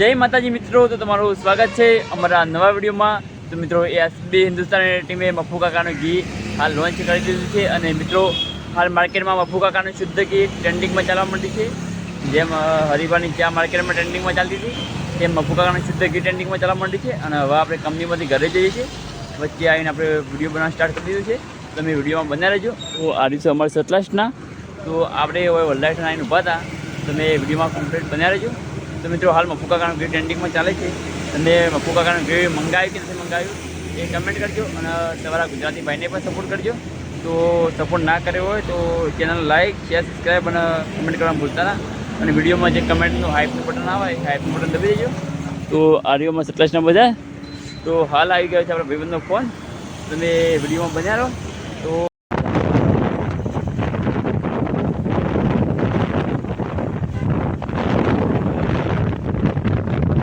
જય માતાજી મિત્રો, તો તમારું સ્વાગત છે અમારા નવા વિડીયોમાં. તો મિત્રો એસબી હિન્દુસ્તાની ટીમે મફુ કાકાનું ઘી હાલ લોન્ચ કરી દીધું છે અને મિત્રો, હાલ માર્કેટમાં મફુ કાકાનું શુદ્ધ ઘી ટ્રેન્ડિંગમાં ચાલવા માંડી છે. જેમ હરિભાની ચા માર્કેટમાં ટ્રેન્ડિંગમાં ચાલતી હતી, તેમ મફુ કાકાનું શુદ્ધ ઘી ટ્રેન્ડિંગમાં ચાલવા માંડી છે. અને હવે આપણે કંપનીમાંથી ઘરે જઈએ છીએ. વચ્ચે આવીને આપણે વીડિયો બનાવવા સ્ટાર્ટ કરી દીધું છે. તમે વિડીયોમાં બનાવી રહેજો. તો આ દિવસે અમારે સતલાસના તો આપણે હવે વલ્લાઠના આવીને ઊભા હતા. તમે વિડીયોમાં કમ્પ્લીટ બન્યા રહેજો. તો મિત્રો હાલ મફુ કાકાનું ઘી ટ્રેન્ડિંગમાં ચાલે છે. તમે કારણ ઘી મંગાવ્યું કે નથી મંગાવ્યું, એ કમેન્ટ કરજો અને તમારા ગુજરાતી ભાઈને પણ સપોર્ટ કરજો. તો સપોર્ટ ના કર્યો હોય તો ચેનલ લાઇક શેર સબસ્ક્રાઈબ અને કમેન્ટ કરવાનું ભૂલતા ના. અને વિડીયોમાં જે કમેન્ટનું હાઈપનું બટન આવે, એ હાઈપનું બટન દબી દેજો. તો આ રીઓમાં બધા તો હાલ આવી ગયો છે આપણા ભાઈબંધનો ફોન તમે વિડીયોમાં બન્યા રહો. તો